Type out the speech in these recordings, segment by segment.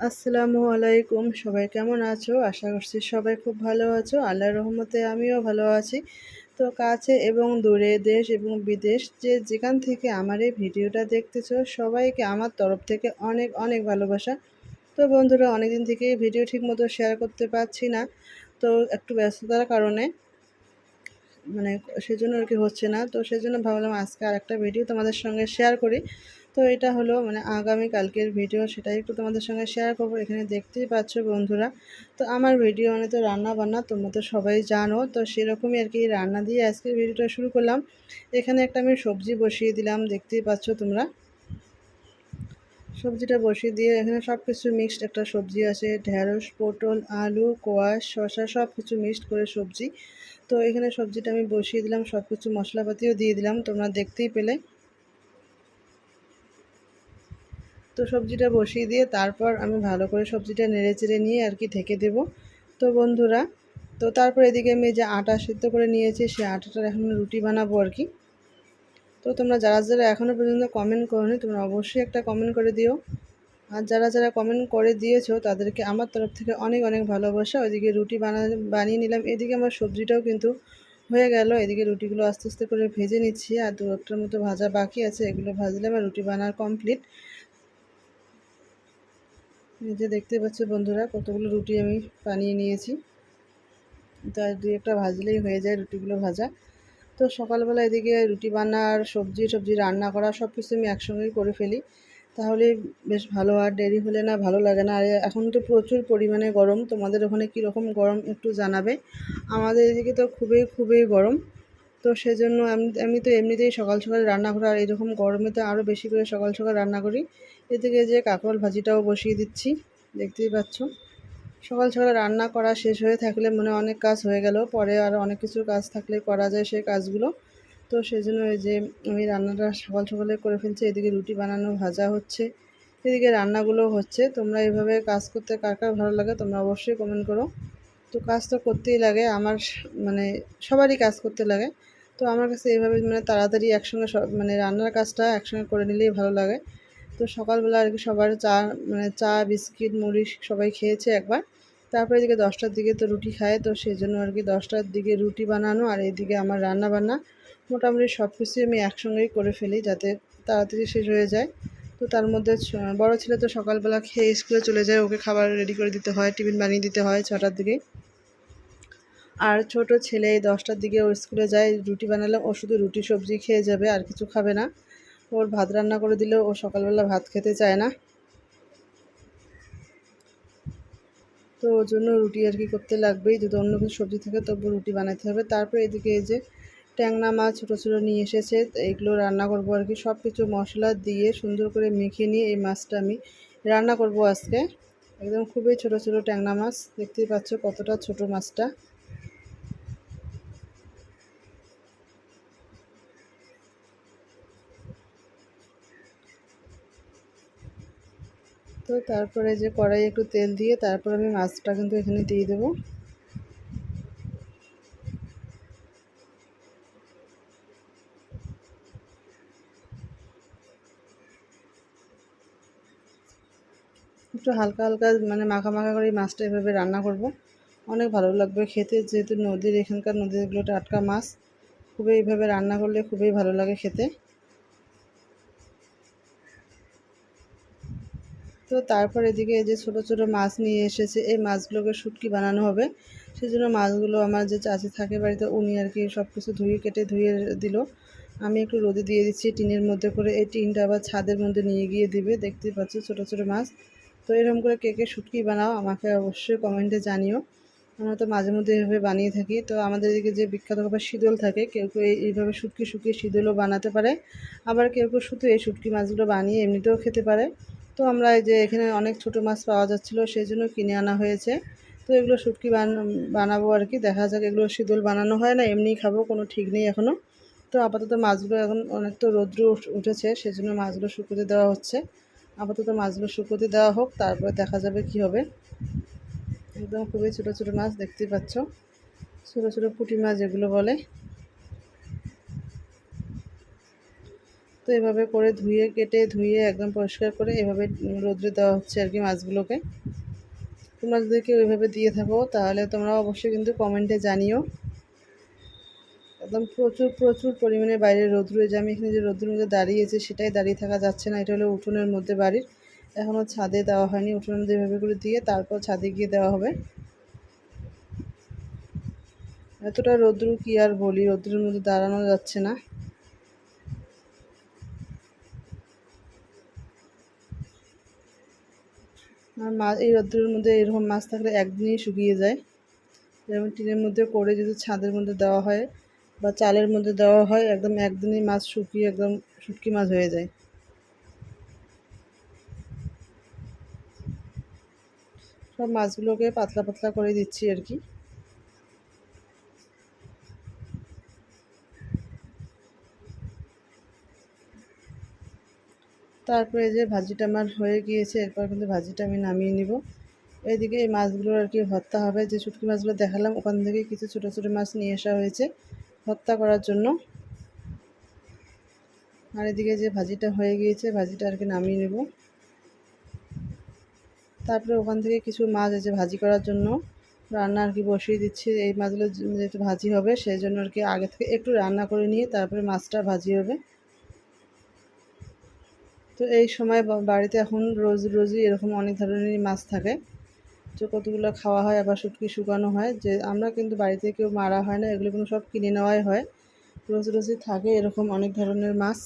আসসালামু আলাইকুম। সবাই কেমন আছো? আশা করছি সবাই খুব ভালো আছো। আল্লাহর রহমতে আমিও ভালো আছি। তো কাছে এবং দূরে দেশ এবং বিদেশ যে যেখান থেকে আমার এই ভিডিওটা দেখতেছো, সবাইকে আমার তরফ থেকে অনেক অনেক ভালোবাসা। তো বন্ধুরা, অনেকদিন থেকে ভিডিও ঠিক মতো শেয়ার করতে পারছি না। তো একটু ব্যস্ততার কারণে মানে সেজন্য আর কি হচ্ছে না। তো সেজন্য ভাবলাম আজকে আর একটা ভিডিও তোমাদের সঙ্গে শেয়ার করি। তো এটা হলো মানে আগামী কালকের ভিডিও, সেটাই একটু তোমাদের সঙ্গে শেয়ার করব। এখানে দেখতেই পাচ্ছ বন্ধুরা, তো আমার ভিডিও মানে তো রান্না বান্না তোমরা তো সবাই জানো, তো সেরকমই আর কি রান্না দিয়ে আজকের ভিডিওটা শুরু করলাম। এখানে একটা আমি সবজি বসিয়ে দিলাম, দেখতেই পাচ্ছ তোমরা। সবজিটা বসিয়ে দিয়ে এখানে সব কিছু মিক্সড একটা সবজি আছে, ঢেঁড়স, পটল, আলু, কোয়াশ, শসা সব কিছু মিক্সড করে সবজি। তো এখানে সবজিটা আমি বসিয়ে দিলাম সব কিছু মশলাপাতিও দিয়ে দিলাম, তোমরা দেখতেই পেলে। তো সবজিটা বসিয়ে দিয়ে তারপর আমি ভালো করে সবজিটা নেড়ে চেড়ে নিয়ে আর কি ঢেকে দেব। তো বন্ধুরা, তো তারপর এদিকে আমি যে আটা সিদ্ধ করে নিয়েছি সেই আটাটার এখন রুটি বানাবো আর কি। তো তোমরা যারা যারা এখনও পর্যন্ত কমেন্ট করোনি, তোমরা অবশ্যই একটা কমেন্ট করে দিও। আর যারা যারা কমেন্ট করে দিয়েছ, তাদেরকে আমার তরফ থেকে অনেক অনেক ভালোবাসা। ওইদিকে রুটি বানা, বানিয়ে নিলাম। এদিকে আমার সবজিটাও কিন্তু হয়ে গেল। এদিকে রুটিগুলো আস্তে আস্তে করে ভেজে নিচ্ছি। আর দু একটার মতো ভাজা বাকি আছে। এগুলো ভাজলে আমার রুটি বানার কমপ্লিট যে দেখতে পাচ্ছ বন্ধুরা, কতগুলো রুটি আমি বানিয়ে নিয়েছি। তার দুই একটা ভাজলেই হয়ে যায় রুটিগুলো ভাজা। তো সকালবেলা এদিকে রুটি বানার সবজি সবজি রান্না করা সব কিছু আমি একসঙ্গেই করে ফেলি। তাহলে বেশ ভালো, আর দেরি হলে না ভালো লাগে না। আর এখন তো প্রচুর পরিমাণে গরম, তোমাদের ওখানে কীরকম গরম একটু জানাবে। আমাদের এদিকে তো খুবই খুবই গরম। তো সেজন্য আমি আমি তো এমনিতেই সকাল সকাল রান্না করি আর এরকম গরমে তো আরও বেশি করে সকাল সকাল রান্না করি। এদিকে যে কাঁকরোল ভাজিটাও বসিয়ে দিচ্ছি, দেখতেই পাচ্ছ। সকাল সকালে রান্না করা শেষ হয়ে থাকলে মনে অনেক কাজ হয়ে গেল, পরে আর অনেক কিছু কাজ থাকলে করা যায় সেই কাজগুলো। তো সেই জন্য ওই যে আমি রান্নাটা সকাল সকালে করে ফেলছি, এদিকে রুটি বানানো ভাজা হচ্ছে, এদিকে রান্নাগুলো হচ্ছে। তোমরা এভাবে কাজ করতে কার কার ভালো লাগে তোমরা অবশ্যই কমেন্ট করো। তো কাজ তো করতেই লাগে, আমার মানে সবারই কাজ করতে লাগে। তো আমার কাছে এইভাবে মানে তাড়াতাড়ি একসঙ্গে সব মানে রান্নার কাজটা একসঙ্গে করে নিলেই ভালো লাগে। তো সকালবেলা আর কি সবার চা মানে চা, বিস্কিট, মুড়ি সবাই খেয়েছে একবার। তারপরে এদিকে দশটার দিকে তো রুটি খায়, তো সেই জন্য আর কি দশটার দিকে রুটি বানানো আর এদিকে আমার রান্না বান্না। মোটামুটি সব কিছুই আমি একসঙ্গেই করে ফেলি যাতে তাড়াতাড়ি শেষ হয়ে যায়। তো তার মধ্যে বড় ছেলে তো সকালবেলা খেয়ে স্কুলে চলে যায়, ওকে খাবার রেডি করে দিতে হয়, টিফিন বানিয়ে দিতে হয় ছটার দিকে। আর ছোট ছেলে দশটার দিকে ও স্কুলে যায়, রুটি বানালে ও শুধু রুটি সবজি খেয়ে যাবে, আর কিছু খাবে না। ওর ভাত রান্না করে দিলেও ও সকালবেলা ভাত খেতে চায় না। তো ওর জন্য রুটি আর কি করতে লাগবেই, যদি অন্য কিছু সবজি থাকে তবু রুটি বানাতে হবে। তারপর এদিকে এই যে ট্যাংনা মাছ ছোটো ছোটো নিয়ে এসেছে এইগুলো রান্না করব আর কি। সব কিছু মশলা দিয়ে সুন্দর করে মেখে নিয়ে এই মাছটা আমি রান্না করব আজকে। একদম খুবই ছোট ছোট ট্যাংনা মাছ, দেখতেই পাচ্ছ কতটা ছোট মাছটা। তো তারপরে যে কড়াই একটু তেল দিয়ে তারপর আমি মাছটা কিন্তু এখানে দিয়ে দেবো। একটু হালকা হালকা মানে মাখা মাখা করে মাছটা এভাবে রান্না করব। অনেক ভালো লাগবে খেতে, যেহেতু নদীর এখানকার নদীগুলো টাটকা মাছ, খুবই এইভাবে রান্না করলে খুবই ভালো লাগে খেতে। তো তারপর এদিকে এই যে ছোটো ছোটো মাছ নিয়ে এসেছে, এই মাছগুলোকে শুটকি বানানো হবে। সেই জন্য মাছগুলো আমার যে চাচি থাকে বাড়িতে, উনি আর কি সব কিছু ধুয়ে কেটে ধুয়ে দিল। আমি একটু রোদে দিয়ে দিচ্ছি টিনের মধ্যে করে, এই টিনটা আবার ছাদের মধ্যে নিয়ে গিয়ে দিবে। দেখতেই পাচ্ছি ছোটো ছোটো মাছ। তো এরকম করে কে কে শুটকি বানাও, আমাকে অবশ্যই কমেন্টে জানিও। আমরা তো মাঝে মধ্যে এইভাবে বানিয়ে থাকি। তো আমাদের এদিকে যে বিখ্যাত খাবার শীতল থাকে, কেউ কেউ এইভাবে শুটকি শুকিয়ে শীতলও বানাতে পারে। আবার কেউ কেউ শুধু এই শুটকি মাছগুলো বানিয়ে এমনিতেও খেতে পারে। তো আমরা এই যে এখানে অনেক ছোট মাছ পাওয়া যাচ্ছিল সেই জন্য কিনে আনা হয়েছে। তো এগুলো শুটকি বান, বানাবো আর কি, দেখা যাক এগুলো শীতল বানানো হয় না, এমনিই খাব, কোনো ঠিক নেই এখনও তো আপাতত মাছগুলো এখন অনেক তো রৌদ্র উঠেছে, সেজন্য মাছগুলো শুকোতে দেওয়া হচ্ছে। আপাতত মাছগুলো শুকোতে দেওয়া হোক, তারপরে দেখা যাবে কি হবে। একদম খুবই ছোটো ছোটো মাছ, দেখতেই পাচ্ছ। ছোটো ছোটো পুঁটি মাছ যেগুলো বলে। তো এভাবে করে ধুয়ে, কেটে ধুয়ে একদম পরিষ্কার করে এভাবে রোদ্রে দেওয়া হচ্ছে আর কি মাছগুলোকে। তোমরা যদি এভাবে দিয়ে থাকো, তাহলে তোমরা অবশ্যই কিন্তু কমেন্টে জানিও। একদম প্রচুর প্রচুর পরিমাণে বাইরে রোদ রয়েছে। আমি এখানে যে রোদ্রের মধ্যে দাঁড়িয়েছি সেটাই দাঁড়িয়ে থাকা যাচ্ছে না। এটা হলো উঠোনের মধ্যে বাড়ির। এখনও ছাদে দেওয়া হয়নি উঠোনের মধ্যে এভাবে করে দিয়ে তারপর ছাদে গিয়ে দেওয়া হবে। এতটা রোদ্রু কি আর বলি? রোদ্রের মধ্যে দাঁড়ানো যাচ্ছে না। আর মাছ এই রোদ্রের মধ্যে এরকম মাছ থাকলে একদিনই শুকিয়ে যায়। যেমন টিনের মধ্যে করে যদি ছাদের মধ্যে দেওয়া হয় বা চালের মধ্যে দেওয়া হয়, একদম একদিনই মাছ শুকিয়ে একদম শুটকি মাছ হয়ে যায়। সব মাছগুলোকে পাতলা পাতলা করে দিচ্ছি আর কি। তারপরে যে ভাজিটা আমার হয়ে গিয়েছে, এরপর কিন্তু ভাজিটা আমি নামিয়ে নিব। এইদিকে এই মাছগুলো আর কি ভর্তা হবে, যে শুটকি মাছগুলো দেখালাম, ওখান থেকে কিছু ছোটো ছোটো মাছ নিয়ে আসা হয়েছে ভর্তা করার জন্য। আর এদিকে যে ভাজিটা হয়ে গিয়েছে, ভাজিটা আর কি নামিয়ে নেব। তারপরে ওখান থেকে কিছু মাছ আছে ভাজি করার জন্য রান্না আর কি বসিয়ে দিচ্ছি। এই মাছগুলো যেহেতু ভাজি হবে, সেই জন্য আর কি আগে থেকে একটু রান্না করে নিয়ে তারপরে মাছটা ভাজি হবে। তো এই সময় বাড়িতে এখন রোজ রোজই এরকম অনেক ধরনেরই মাছ থাকে। তো কতগুলো খাওয়া হয়, আবার শুটকি শুকানো হয়, যে আমরা কিন্তু বাড়িতে কেউ মারা হয় না, এগুলো কোনো সব কিনে নেওয়াই হয়। রোজ রোজই থাকে এরকম অনেক ধরনের মাছ।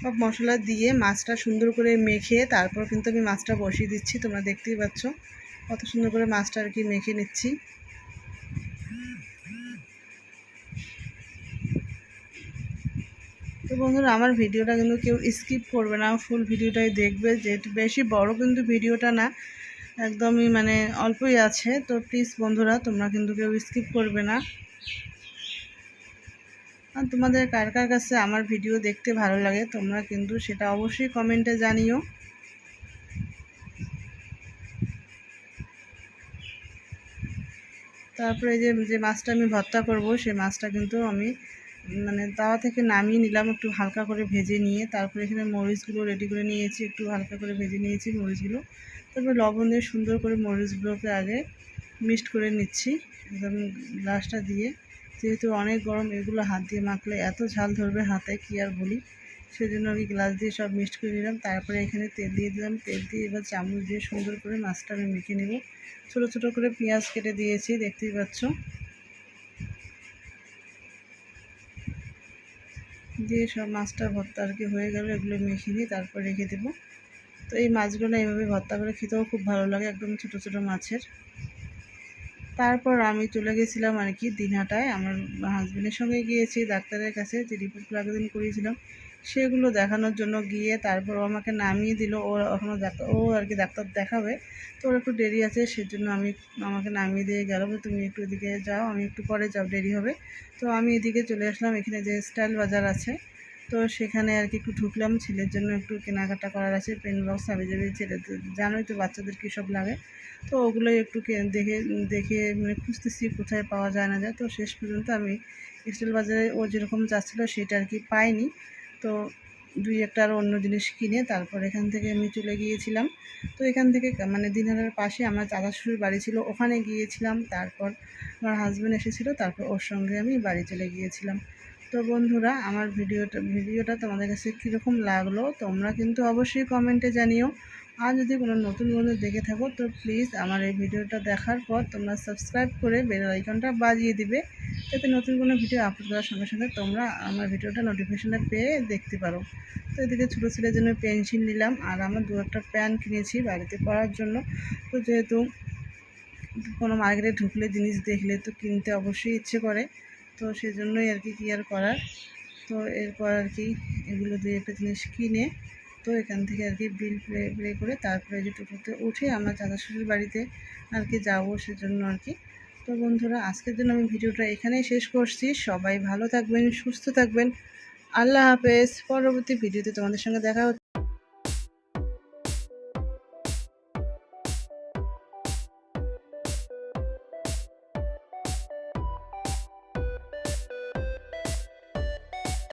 সব মশলা দিয়ে মাছটা সুন্দর করে মেখে তারপর কিন্তু আমি মাছটা বসিয়ে দিচ্ছি, তোমরা দেখতেই পাচ্ছ। কত সুন্দর করে মাছটা আর কি মেখে নিচ্ছি। তো বন্ধুরা, আমার ভিডিওটা কিন্তু কেউ স্কিপ করবে না, ফুল ভিডিওটাই দেখবে। যেহেতু বেশি বড় কিন্তু ভিডিওটা না, একদমই মানে অল্পই আছে। তো প্লিজ বন্ধুরা, তোমরা কিন্তু কেউ স্কিপ করবে না। তোমাদের কার কার কাছে আমার ভিডিও দেখতে ভালো লাগে, তোমরা কিন্তু সেটা অবশ্যই কমেন্টে জানিও। তারপরে যে যে মাছটা আমি ভর্তা করব, সেই মাছটা কিন্তু আমি মানে তাওয়া থেকে নামিয়ে নিলাম একটু হালকা করে ভেজে নিয়ে, তারপরে এখানে মরিচগুলো রেডি করে নিয়েছি, একটু হালকা করে ভেজে নিয়েছি মরিচগুলো। তারপরে লবণ দিয়ে সুন্দর করে মরিচগুলোকে আগে মিক্সড করে নিচ্ছি, একদম গ্লাসটা দিয়ে। যেহেতু অনেক গরম, এগুলো হাত দিয়ে মাখলে এত ঝাল ধরবে হাতে, কি আর বলি? সেজন্য আমি গ্লাস দিয়ে সব মিক্সড করে নিলাম। তারপরে এখানে তেল দিয়ে দিলাম। তেল দিয়ে এবার চামচ দিয়ে সুন্দর করে মাছটা আমি মেখে নেব। ছোটো ছোটো করে পেঁয়াজ কেটে দিয়েছি, দেখতেই পাচ্ছ। দিয়ে সব মাছটা ভর্তা আর কি হয়ে গেল, এগুলো মেখে নিই তারপর রেখে দেবো। তো এই মাছগুলো এইভাবে ভর্তা করে খেতেও খুব ভালো লাগে, একদম ছোটো ছোটো মাছের। তারপর আমি চলে গেছিলাম আর কি দিনহাটায়। আমার হাজব্যান্ডের সঙ্গে গিয়েছি, ডাক্তারের কাছে যে রিপোর্টগুলো আগের করিয়েছিলাম, সেগুলো দেখানোর জন্য গিয়ে তারপর ও আমাকে নামিয়ে দিল। ও এখনও ডাক্তার, ও আর কি ডাক্তার দেখাবে। তো ওর একটু দেরি আছে, সেজন্য আমি আমাকে নামিয়ে দিয়ে গেল তুমি একটু এদিকে যাও, আমি একটু পরে যাও দেরি হবে। তো আমি এদিকে চলে আসলাম, এখানে যে স্টাইল বাজার আছে তো সেখানে আর কি একটু ঢুকলাম, ছেলের জন্য একটু কেনাকাটা করার আছে পেন বক্স হাবি যাবি, ছেলে জানোই তো বাচ্চাদের কী সব লাগে। তো ওগুলোই একটু দেখে দেখে মানে খুঁজতেছি, কোথায় পাওয়া যায় না যায়। তো শেষ পর্যন্ত আমি স্টিল বাজারে ও যেরকম যাচ্ছিল সেটা আর কি পাইনি। তো দুই একটা আর অন্য জিনিস কিনে তারপর এখান থেকে আমি চলে গিয়েছিলাম। তো এখান থেকে মানে দিনারের পাশে আমার চাচা শ্বশুর বাড়ি ছিল, ওখানে গিয়েছিলাম। তারপর আমার হাজব্যান্ড এসেছিল, তারপর ওর সঙ্গে আমি বাড়ি চলে গিয়েছিলাম। তো বন্ধুরা, আমার ভিডিওটা ভিডিওটা তোমাদের কাছে কীরকম লাগল, তোমরা কিন্তু অবশ্যই কমেন্টে জানিও। আর যদি কোনো নতুন বন্ধু দেখে থাকো, তো প্লিজ আমার এই ভিডিওটা দেখার পর তোমরা সাবস্ক্রাইব করে বেল আইকনটা বাজিয়ে দিবে, যাতে নতুন কোনো ভিডিও আপলোড করার সঙ্গে সঙ্গে তোমরা আমার ভিডিওটা নোটিফিকেশনটা পেয়ে দেখতে পারো। তো এদিকে ছোটো ছেলের জন্য পেন্সিল নিলাম, আর আমার দু একটা প্যান কিনেছি বাড়িতে পড়ার জন্য। তো যেহেতু কোনো মার্কেটে ঢুকলে জিনিস দেখলে তো কিনতে অবশ্যই ইচ্ছে করে। তো সেজন্যই আর কি কী আর করার। তো এরপর আর কি এগুলো দুই একটা জিনিস কিনে তো এখান থেকে আর কি বিল প্লে প্লে করে তারপরে যে টোটোতে উঠে আমরা চাচা শ্বশুর বাড়িতে আর কি যাব সেজন্য আর কি। তো বন্ধুরা, আজকের জন্য আমি ভিডিওটা এখানেই শেষ করছি। সবাই ভালো থাকবেন, সুস্থ থাকবেন। আল্লাহ হাফেজ। পরবর্তী ভিডিওতে তোমাদের সঙ্গে দেখা হচ্ছে।